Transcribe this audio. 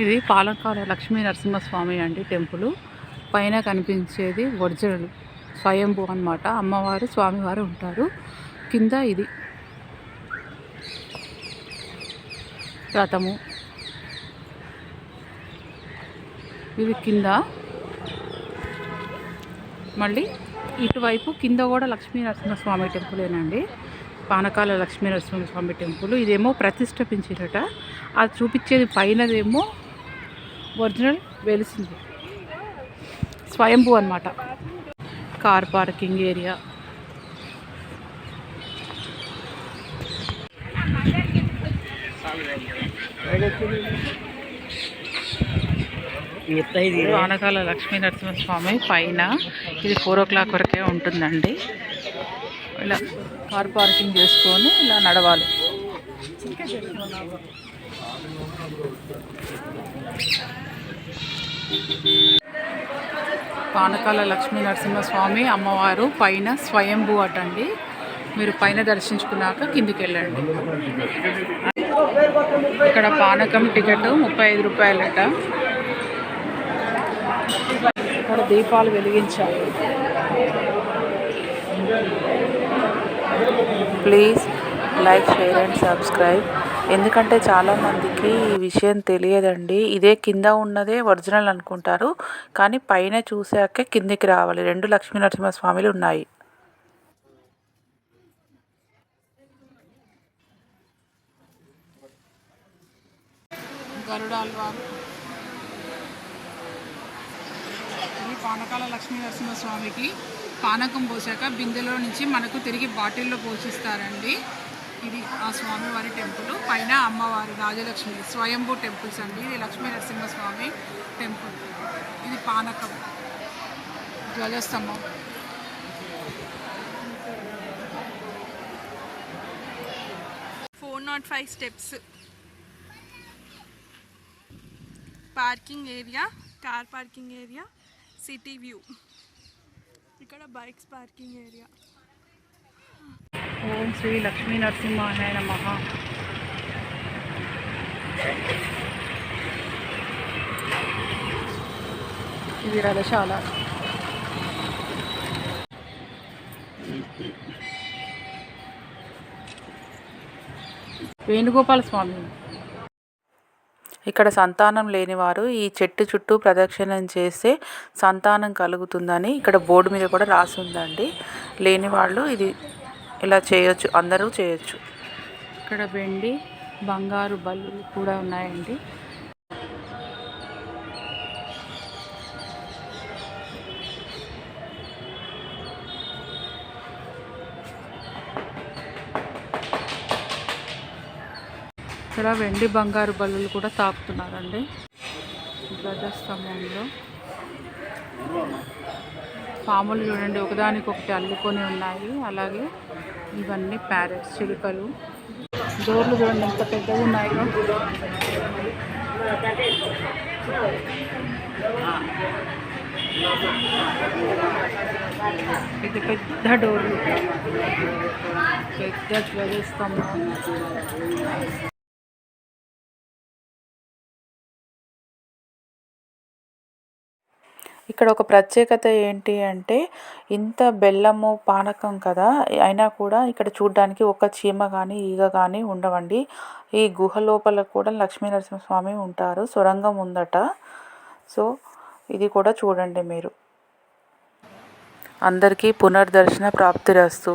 ఇది పాలకాల లక్ష్మీ నరసింహస్వామి అండి టెంపుల్. పైన కనిపించేది ఒరిజినల్ స్వయంభూ అన్నమాట. అమ్మవారు స్వామివారు ఉంటారు. కింద ఇది. రథము. ఇది కింద. మళ్ళీ ఇటువైపు కింద కూడా లక్ష్మీ నరసింహస్వామి టెంపులేనండి పానకాల లక్ష్మీ నరసింహస్వామి టెంపుల్. ఇదేమో ప్రతిష్టపించినట అది చూపించేది పైనదేమో ఒరిజినల్ వెలిసింది. స్వయంభూ అన్నమాట. Car parking area. Panakala Lakshmi Narasimhaswamy పైన ఇది ఫోర్ ఓ క్లాక్ వరకే ఉంటుందండి. ఇలా కార్ పార్కింగ్ చేసుకొని ఇలా నడవాలి. పానకాల లక్ష్మీ నరసింహస్వామి అమ్మవారు పైన స్వయంభూ అటండి. మీరు పైన దర్శించుకున్నాక కిందికి వెళ్ళండి. ఇక్కడ పానకం టికెట్ ముప్పై ఐదు రూపాయలట. ఇక్కడ దీపాలు వెలిగించాలి. Please like share and subscribe. ఎందుకంటే చాలామందికి ఈ విషయం తెలియదండి. ఇదే కింద ఉన్నదే ఒరిజినల్ అనుకుంటారు. కానీ పైన చూసాకే కిందికి రావాలి. రెండు లక్ష్మీ నరసింహస్వామిలు ఉన్నాయి ఇది పానకాల లక్ష్మీ నరసింహస్వామికి పానకం పోసాక బిందెలో నుంచి మనకు తిరిగి బాటిల్లో పోషిస్తారండి ఇది ఆ స్వామివారి టెంపుల్. పైన అమ్మవారి రాజలక్ష్మి స్వయంభూ టెంపుల్స్ అండి. ఇది లక్ష్మీ నరసింహస్వామి టెంపుల్. ఇది పానకం ధ్వజస్తంభం. Four not five steps. Parking area car parking area city view. ఇక్కడ బైక్స్ పార్కింగ్ ఏరియా. ఓం శ్రీ లక్ష్మీ నరసింహాయ నమ. ఇది రథశాల. వేణుగోపాల స్వామి. ఇక్కడ సంతానం లేనివారు ఈ చెట్టు చుట్టూ ప్రదక్షిణం చేస్తే సంతానం కలుగుతుందని ఇక్కడ బోర్డు మీద కూడా రాసి ఉందండి. లేని వాళ్ళు ఇది ఇలా చేయొచ్చు అందరూ చేయొచ్చు. ఇక్కడ వెండి బంగారు బల్లులు కూడా ఉన్నాయండి. ఇక్కడ వెండి బంగారు బల్లులు కూడా తాకుతున్నారండి. ధ్వజస్తంభంలో. పాములు చూడండి ఒకదానికొకటి అల్లుకొని ఉన్నాయి. అలాగే ఇవన్నీ ప్యారెట్స్ చిలుకలు. డోర్లు చూడండి ఎంత పెద్దగా ఉన్నాయో. పెద్ద పెద్ద డోర్లు పెద్ద ధ్వజస్తంభం ఇక్కడ ఒక ప్రత్యేకత ఏంటి అంటే ఇంత బెల్లము పానకం కదా అయినా కూడా ఇక్కడ చూడ్డానికి ఒక చీమ కానీ ఈగ కానీ ఉండవండి. ఈ గుహ లోపల కూడా లక్ష్మీ నరసింహస్వామి ఉంటారు సొరంగం ఉందట. సో ఇది కూడా చూడండి మీరు. అందరికీ పునర్దర్శన ప్రాప్తిరస్తు